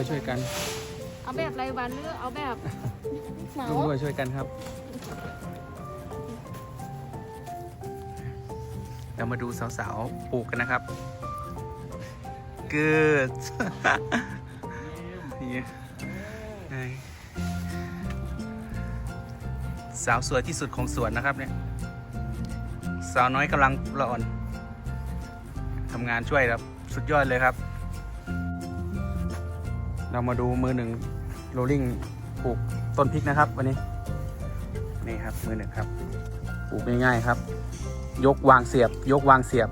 วยช่วยกันเอาแบบรายวันหรือเอาแบบเหมาร่วมด้วยช่วยกันครับเรามาดูสาวๆปลูกกันนะครับเกิดสาวสวยที่สุดของสวนนะครับเนี่ยสาวน้อยกำลังละอ่อนทำงานช่วยครับ สุดยอดเลยครับ เรามาดูมือหนึ่งโรลลิ่งปลูกต้นพริกนะครับ วันนี้ นี่ครับมือหนึ่งครับปลูกง่ายๆครับ ยกวางเสียบ ยกวางเสียบ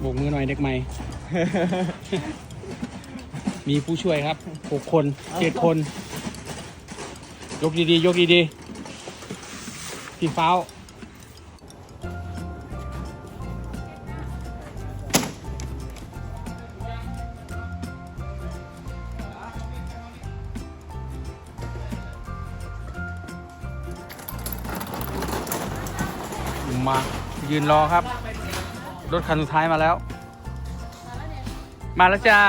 โบกมือหน่อยเด็กใหม่ มีผู้ช่วยครับหกคนเจ็ดคน ยกดีๆ ยกดีๆ พี่ฟ้าว มายืนรอครับ รถคันสุดท้ายมาแล้ว มาแล้วจ้า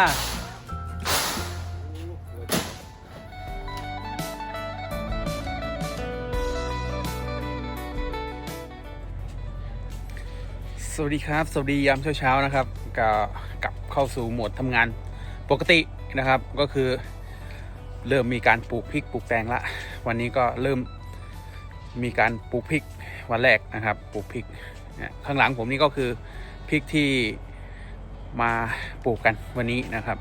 สวัสดีครับ สวัสดียามเช้าๆนะครับก็กลับเข้าสู่โหมดทำงานปกตินะครับก็คือ เริ่มมีการปลูกพริกปลูกแตงละ วันนี้ก็เริ่มมีการปลูกพริก วันแรกนะครับปลูกพริกข้างหลังผมนี่ก็คือพริกที่มาปลูกกันวันนี้นะครับ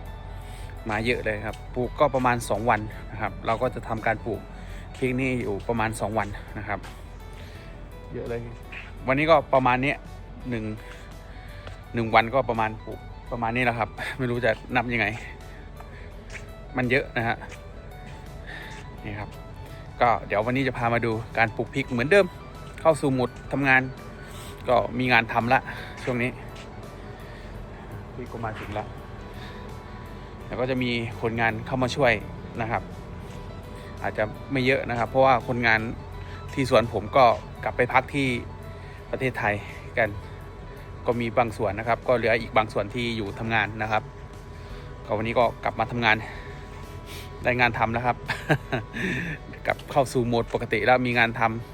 มาเยอะเลยครับปลูกก็ประมาณ 2 วันนะครับ เราก็จะทำการปลูกพริกนี่อยู่ประมาณ 2 วันนะครับ เยอะเลย วันนี้ก็ประมาณนี้หนึ่งหนึ่งวันก็ประมาณปลูกประมาณนี้แหละครับ ไม่รู้จะนับยังไง มันเยอะนะฮะนี่ครับ ก็เดี๋ยววันนี้จะพามาดูการปลูกพริกเหมือนเดิม เข้าสู่หมดทำงาน ก็มีงานทำละช่วงนี้พริกก็มาถึงแล้วแล้วก็จะมีคนงานเข้ามาช่วยนะครับ อาจจะไม่เยอะนะครับ เพราะว่าคนงานที่สวนผมก็กลับไปพักที่ประเทศไทยกัน ก็มีบางส่วนนะครับ ก็เหลืออีกบางส่วนที่อยู่ทำงานนะครับก็วันนี้ก็กลับมาทำงานได้งานทำแล้วครับ กลับเข้าสู่โหมดปกติแล้วมีงานทำ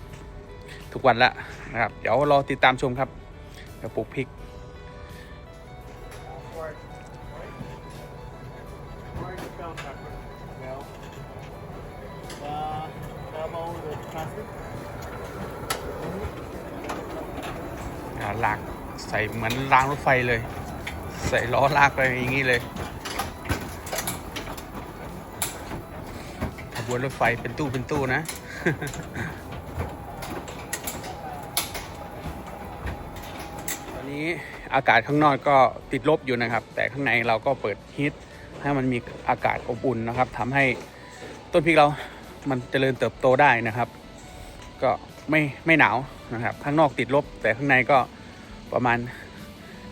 ทุกวันละนะครับ เดี๋ยวรอติดตามชมครับเดี๋ยวปลูกพริก Where you found pepper? Well, uh, demo the plastic. อ่าลากใส่เหมือนรางรถไฟเลย ใส่ล้อลากไปอย่างนี้เลยขบวนรถไฟเป็นตู้เป็นตู้นะ ตอ นี้อากาศข้างนอกก็ติดลบอยู่นะครับ แต่ข้างในเราก็เปิดฮีทให้มันมีอากาศอบอุ่นนะครับทำให้ต้นพริกเรามันเจริญเติบโตได้นะครับ ก็ไม่ไม่หนาวนะครับ ข้างนอกติดลบ แต่ข้างในก็ประมาณ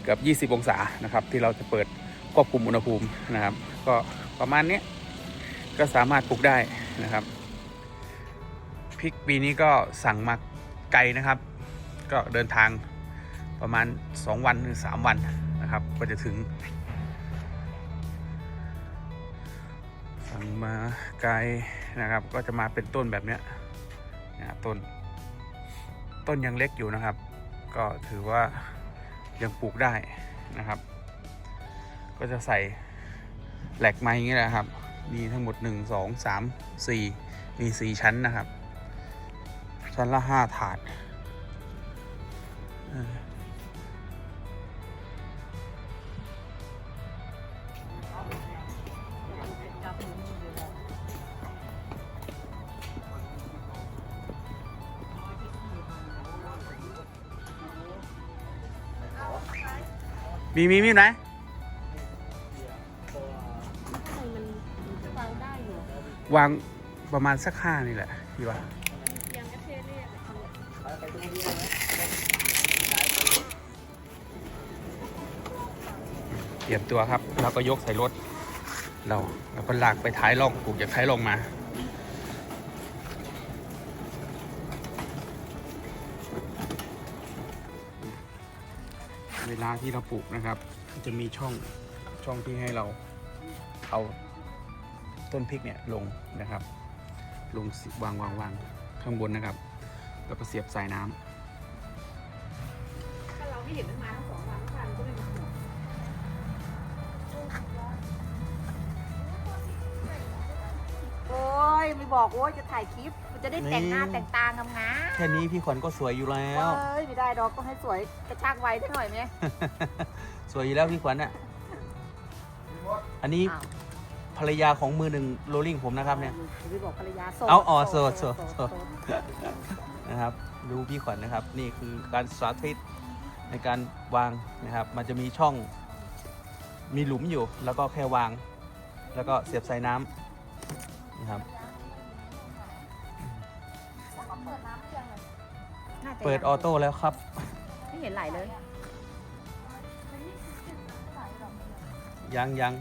เกือบ 20 องศานะครับ ที่เราจะเปิดควบคุมอุณหภูมินะครับ ก็ประมาณนี้ก็สามารถปลูกได้นะครับพริกปีนี้ก็สั่งมาไกลนะครับ ก็เดินทาง ประมาณ 2 วันถึง3วันนะครับ ก็จะถึงสั่งมาไกลนะครับ ก็จะมาเป็นต้นแบบเนี้ยนะต้น ต้นยังเล็กอยู่นะครับ ก็ถือว่ายังปลูกได้นะครับ ก็จะใส่แหลกไม้อย่างนี้แหละครับ มีทั้งหมด 1 2 3 4 มี 4 ชั้นนะครับ ชั้นละ 5 ถาด มีมีมีไหนใช่มันวางได้อยู่วางประมาณสักห้านี่แหละพี่ว่ายังกระเทเรียกอะเตรียมตัวครับ เราก็ยกใส่รถ เราแล้วก็ลากไปท้ายร่องปลูกจากท้ายร่องมา ลาที่เราปลูกนะครับ จะมีช่องช่องที่ให้เราเอาต้นพริกเนี่ยลงนะครับ ลงวางวางวางข้างบนนะครับ แล้วก็เสียบสายน้ำถ้าเราไม่เห็นมันมาทั้งสอง ไม่บอกโอ้ยจะถ่ายคลิปมันจะได้แต่งหน้านี่แต่งตางามงามแค่นี้พี่ขวัญก็สวยอยู่แล้เอ้ยไม่ได้ดอกก็ให้สวยกระชากไว้สักหน่อยไหมสวยอยู่แล้วพี่ขวัญอะ อันนี้อ้าวภรรยาของมือหนึ่งโรลลิ่งผมนะครับเนี่ย ไปบอกภรรยาโสดเอาอ๋อโสดโสดโสดโสดนะครับ ดูพี่ขวัญนะครับ นี่คือการสาธิตในการวางนะครับ มันจะมีช่อง มีหลุมอยู่ แล้วก็แค่วาง แล้วก็เสียบสายน้ำนะครับ น่าจะเปิดออโต้แล้วครับ ไม่เห็นไหลเลย ยังยัง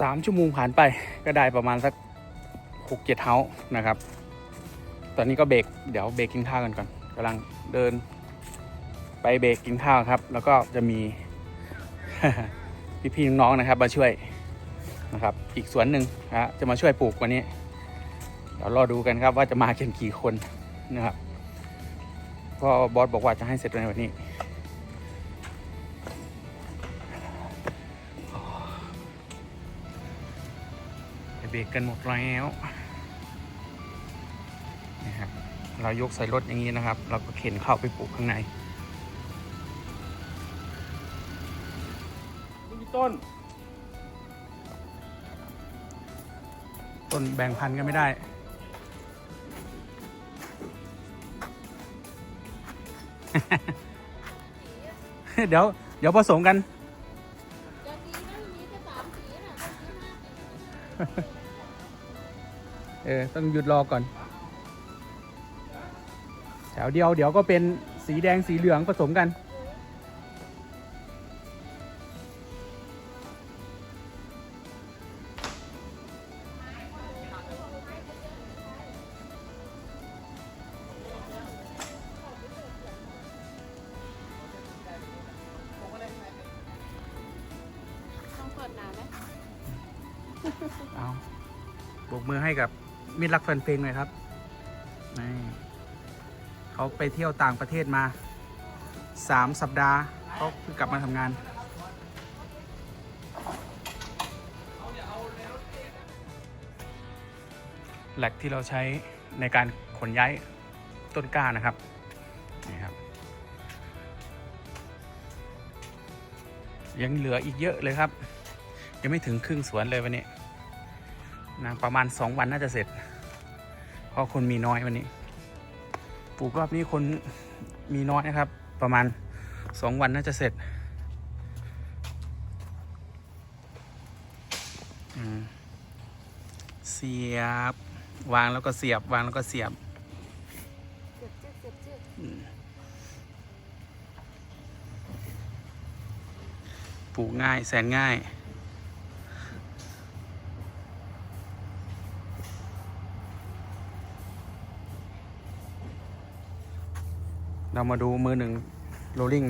สามชั่วโมงผ่านไปก็ได้ประมาณสักหกเจ็ดเท้านะครับ ตอนนี้ก็เบรกเดี๋ยวเบรกกินข้าวกันก่อนกำลังเดิน ไปเบรกกินข้าวครับ แล้วก็จะมีพี่ๆน้องๆนะครับ มาช่วยนะครับ อีกสวนหนึ่งนะฮะจะมาช่วยปลูกวันนี้ เดี๋ยวรอดูกันครับว่าจะมากันกี่คนนะครับพราะบอสบอกว่าจะให้เสร็จในวันนี้ เบรกกันหมดแล้วนะครับเรายกใส่รถอย่างนี้นะครับ เราก็เข็นเข้าไปปลูกข้างในนี่ต้น ต้นแบ่งพันธุ์กันไม่ได้ เดี๋ยว เดี๋ยวผสมกัน เออต้องหยุดรอก่อน แถวเดียวเดี๋ยวก็เป็นสีแดงสีเหลืองผสมกัน ต้องเปิดหนาไหม เอาบกมือให้กับ มิตรรักแฟนเพลงหน่อยครับนี่เขาไปเที่ยวต่างประเทศมาสามสัปดาห์เขาเพิ่งกลับมาทำงาน แหลกที่เราใช้ในการขนย้ายต้นกล้านะครับนี่ครับ ยังเหลืออีกเยอะเลยครับ ยังไม่ถึงครึ่งสวนเลยวันนี้ นะประมาณสองวันน่าจะเสร็จ เพราะคนมีน้อยวันนี้ ปลูกรอบนี้คนมีน้อยนะครับ ประมาณสองวันน่าจะเสร็จเสียบ วางแล้วก็เสียบ วางแล้วก็เสียบปลูกง่ายแสนง่าย เรามาดูมือหนึ่งโรลลิ่ง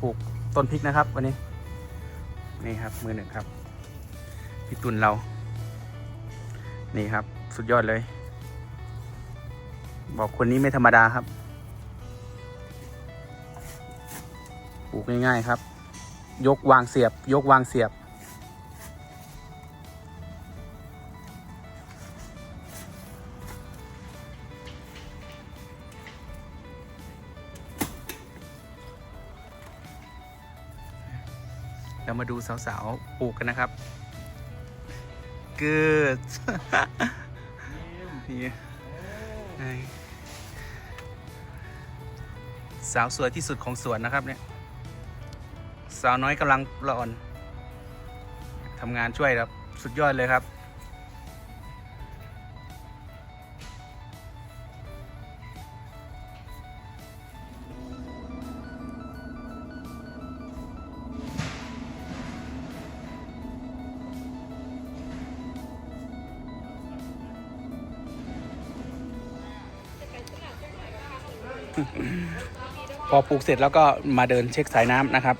ปลูกต้นพริกนะครับ วันนี้ นี่ครับ มือหนึ่งครับพี่ตุนเรา นี่ครับ สุดยอดเลย บอกคนนี้ไม่ธรรมดาครับปลูกง่ายๆครับ ยกวางเสียบ ยกวางเสียบ เรามาดูสาวๆปลูกกันนะครับเกิดนี่สาวสวยที่สุดของสวนนะครับเนี่ย สาวน้อยกำลังร้อนทำงานช่วยครับ สุดยอดเลยครับ พอปลูกเสร็จแล้วก็มาเดินเช็คสายน้ำนะครับ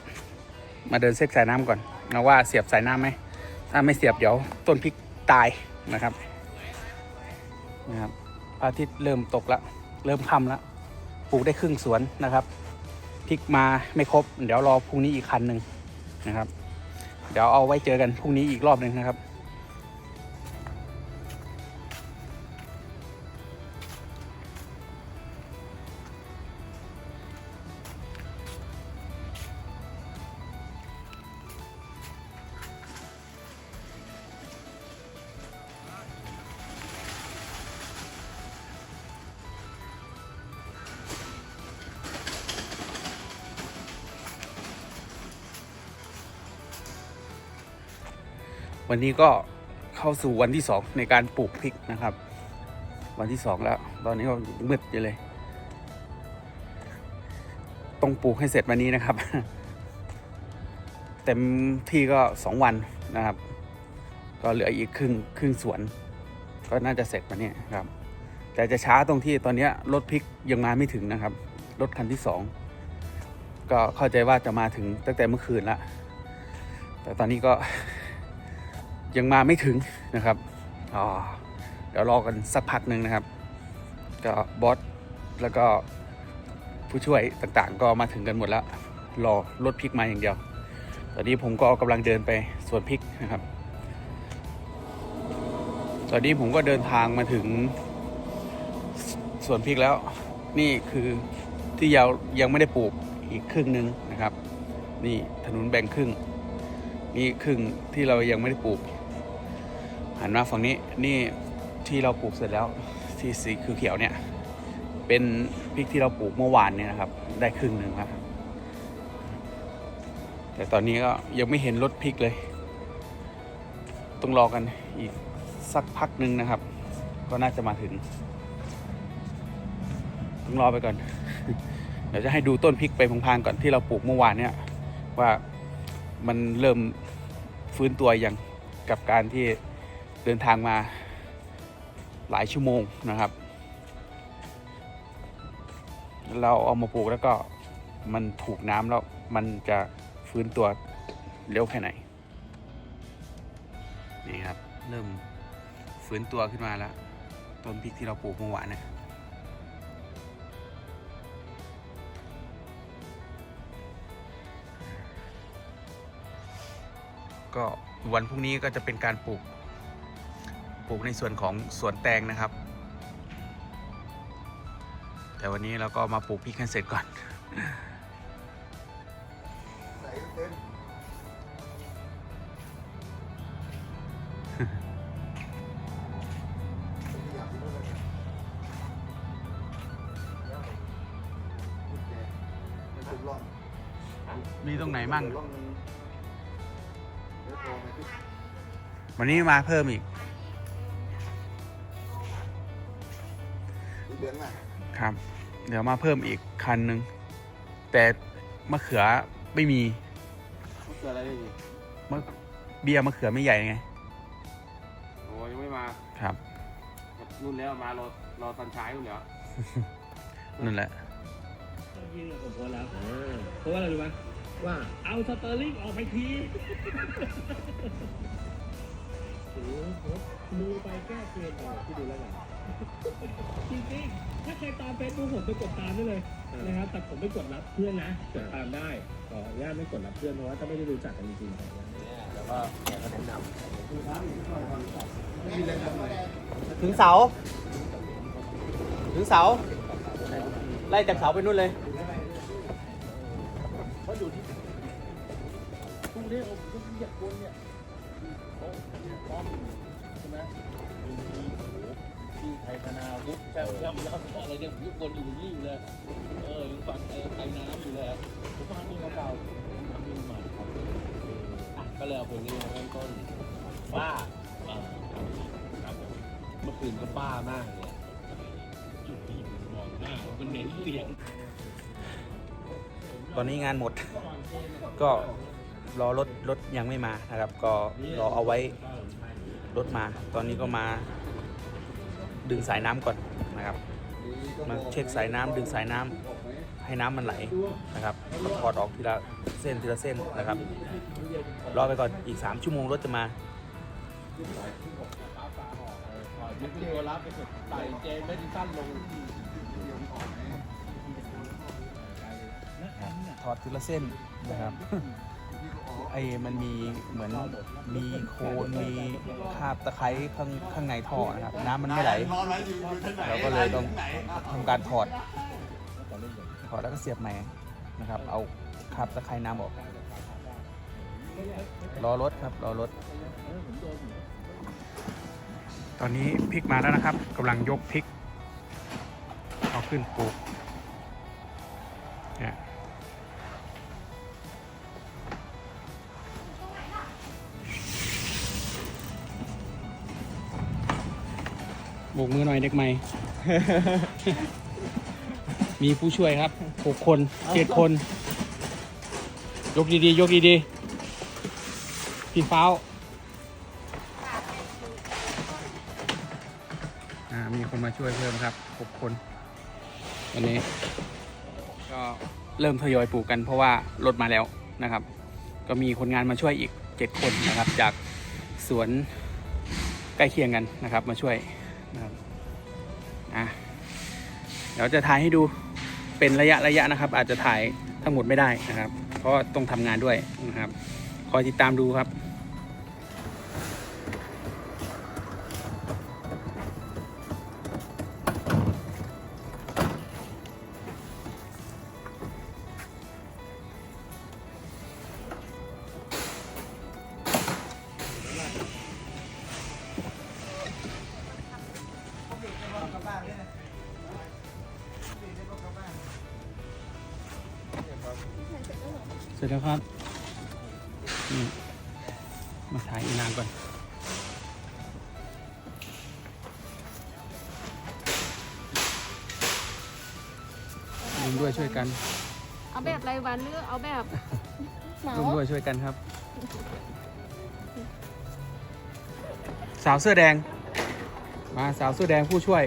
มาเดินเช็คสายน้ำก่อนนะว่าเสียบสายน้ำไหมถ้าไม่เสียบเดี๋ยวต้นพริกตายนะครับนะครับพระอาทิตย์เริ่มตกแล้วเริ่มค่ำแล้วปลูกได้ครึ่งสวนนะครับพริกมาไม่ครบ เดี๋ยวรอพรุ่งนี้อีกคันหนึ่งนะครับ เดี๋ยวเอาไว้เจอกันพรุ่งนี้อีกรอบหนึ่งนะครับ วันนี้ก็เข้าสู่วันที่สองในการปลูกพริกนะครับ วันที่สองแล้ว ตอนนี้ก็มืดอยู่เลย ต้องปลูกให้เสร็จวันนี้นะครับ เต็มที่ก็สองวันนะครับ ก็เหลืออีกครึ่งครึ่งสวน ก็น่าจะเสร็จวันนี้ครับ แต่จะช้าตรงที่ตอนนี้รถพริกยังมาไม่ถึงนะครับ รถคันที่สองก็เข้าใจว่าจะมาถึงตั้งแต่เมื่อคืนละแต่ตอนนี้ก็ ยังมาไม่ถึงนะครับอ๋อเดี๋ยวรอกันสักพักหนึ่งนะครับ ก็บอสแล้วก็ผู้ช่วยต่างๆ ก็มาถึงกันหมดแล้ว รอรถพริกมาอย่างเดียว ตอนนี้ผมก็กำลังเดินไปสวนพริกนะครับ ตอนนี้ผมก็เดินทางมาถึงสวนพริกแล้ว นี่คือที่ยาวยังไม่ได้ปลูกอีกครึ่งหนึ่งนะครับ นี่ถนนแบ่งครึ่งนี่ครึ่งที่เรายังไม่ได้ปลูก หันมาฝั่งนี้นี่ที่เราปลูกเสร็จแล้วที่สีคือเขียวเนี่ย เป็นพริกที่เราปลูกเมื่อวานเนี่ยนะครับ ได้ครึ่งหนึ่งครับแต่ตอนนี้ก็ยังไม่เห็นรถพริกเลย ต้องรอกันอีกสักพักหนึ่งนะครับ ก็น่าจะมาถึง ต้องรอไปก่อน เดี๋ยวจะให้ดูต้นพริกไปพลางๆก่อนที่เราปลูกเมื่อวานเนี่ย ว่ามันเริ่มฟื้นตัวยังกับการที่ เดินทางมาหลายชั่วโมงนะครับ เราเอามาปลูกแล้วก็มันถูกน้ำแล้วมันจะฟื้นตัวเร็วแค่ไหน นี่ครับ เริ่มฟื้นตัวขึ้นมาแล้ว ต้นพริกที่เราปลูกเมื่อวานนี่ยก็วันพรุ่งนี้ก็จะเป็นการปลูก ปลูกในส่วนของสวนแตงนะครับ แต่วันนี้เราก็มาปลูกพริกกันเสร็จก่อนมีตรงไหนมั่ง วันนี้มาเพิ่มอีก เหลืองอะครับ เดี๋ยวมาเพิ่มอีกคันหนึ่งแต่มะเขือไม่มีมันเกิดอะไรได้ดิมะเบียร์มะเขือไม่ใหญ่ไงโอ้ยังไม่มาครับนู่นแล้วมารอรอตอนเช้านู่นแล้วนั่นแหละยิงกับผมโพสต์แล้วเพราะว่าอะไรรู้ไหมว่าเอาสเตอร์ลิงออกไปทีโอ้โหดูไปแก้เกมไปที่ดูแล้วกัน จริงๆ ถ้าใครตามเฟซบุ๊กผมไปกดตามได้เลยนะครับ แต่ผมไม่กดรับเพื่อนนะ กดตามได้ขออนุญาตไม่กดรับเพื่อนเพราะว่าถ้าไม่ได้รู้จักกันจริงๆแล้วก็แกก็แนะนำถึงเสา ถึงเสา ไล่จากเสาไปนู่นเลยพวกนี้ผมก็อยากคนเนี่ย ธนาวุฒิแช่มแช่มแล้วอะไรเนี่ยยุคนอยู่นี่อยู่เลยเออยังฟังไอ้ไอ้น้ำอยู่เลยผมฟังนี่เก่าๆทำนี่ใหม่ครับอะก็เลยเอาเพลงนี้มาเริ่มต้นบ้าเออครับผมเมื่อคืนก็บ้ามากเลยจุดที่มองหน้ามันเน้นเสียงตอนนี้งานหมด ก็รอรถรถยังไม่มานะครับ ก็รอเอาไว้รถมา ตอนนี้ก็มา ดึงสายน้ำก่อนนะครับ มาเช็คสายน้ำดึงสายน้ำให้น้ำมันไหลนะครับก็ถอดออกทีละเส้นทีละเส้นนะครับ รอไปก่อนอีก 3 ชั่วโมงรถจะมามิกเกลรับไปสุดไต่เจมไม่ดิสั้นลงถอดทีละเส้นนะครับ ไอ้มันมีเหมือนมีโคลนมีคราบตะไคร้ข้างข้างในท่อนะครับ น้ำมันไม่ไหล นอนไหนอยู่อยู่ที่ไหนเราก็เลยต้อง ไหนทำการถอดถอดแล้วก็เสียบใหม่นะครับ เอาคราบตะไคร้น้ำออกรอรถครับรอรถ ตอนนี้พริกมาแล้วนะครับกำลังยกพริก เอาขึ้นปลูก กมือหน่อยเด็กใหม่ มีผู้ช่วยครับหกคนเจ็ดคน ยกดีๆ ยกดีๆ พี่ฟ้าวอ่ามีคนมาช่วยเพิ่มครับหกคน วันนี้ ก็เริ่มทยอยปลูกกันเพราะว่ารถมาแล้วนะครับ ก็มีคนงานมาช่วยอีกเจ็ดคนนะครับ จากสวนใกล้เคียงกันนะครับ มาช่วย นะครับอะเดี๋ยวจะถ่ายให้ดูเป็นระยะระยะนะครับ อาจจะถ่ายทั้งหมดไม่ได้นะครับ เพราะต้องทำงานด้วยนะครับ คอยติดตามดูครับ ร็จแล้วครับนี่มาถ่ายอีนางก่อนร่วมด้วยช่วยกันเอาแบบรายวันหรือเอาแบบเหมาร่วมด้วยช่วยกันครับ สาวเสื้อแดง มาสาวเสื้อแดงผู้ช่วย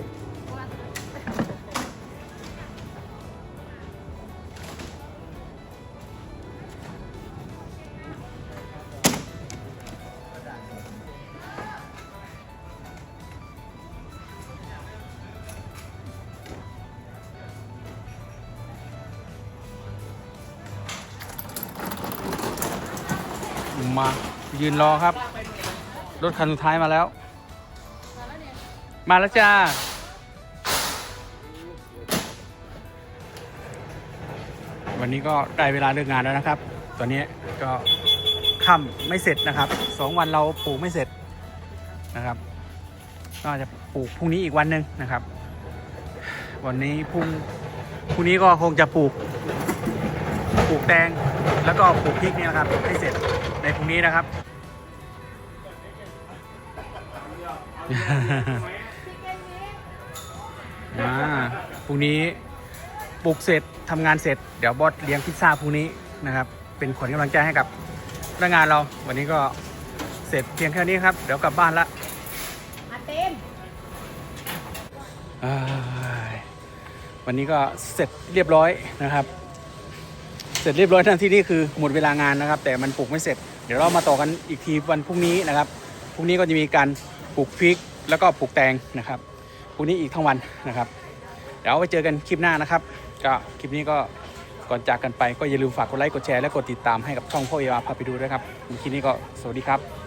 ยืนรอครับ รถคันสุดท้ายมาแล้ว มาแล้วจ้า วันนี้ก็ได้เวลาเลิกงานแล้วนะครับ ตอนนี้ก็ค่ำไม่เสร็จนะครับสองวันเราปลูกไม่เสร็จนะครับก็จะปลูกพรุ่งนี้อีกวันหนึ่งนะครับ วันนี้พรุ่งพรุ่งนี้ก็คงจะปลูกปลูกแตงแล้วก็ปลูกพริกนี่นะครับให้เสร็จในพรุ่งนี้นะครับ อ่าพรุ่งนี้ปลูกเสร็จทำงานเสร็จ เดี๋ยวบอสเลี้ยงพิซซ่าพรุ่งนี้นะครับ เป็นขวัญกำลังใจให้กับพนักงานเรา วันนี้ก็เสร็จเพียงแค่นี้ครับ เดี๋ยวกลับบ้านละมาเต็มอ่าวันนี้ก็เสร็จเรียบร้อยนะครับ เสร็จเรียบร้อยทันที่นี่คือหมดเวลางานนะครับ แต่มันปลูกไม่เสร็จ เดี๋ยวเรามาต่อกันอีกทีวันพรุ่งนี้นะครับพรุ่งนี้ก็จะมีการ ปลูกพริกแล้วก็ปลูกแตงนะครับพรุ่งนี้อีกทั้งวันนะครับ เดี๋ยวไปเจอกันคลิปหน้านะครับ ก็คลิปนี้ก็ก่อนจากกันไปก็อย่าลืมฝากกดไลค์กดแชร์และกดติดตามให้กับช่องพ่อเอวาพาไปดูด้วยครับคลิปนี้ก็สวัสดีครับ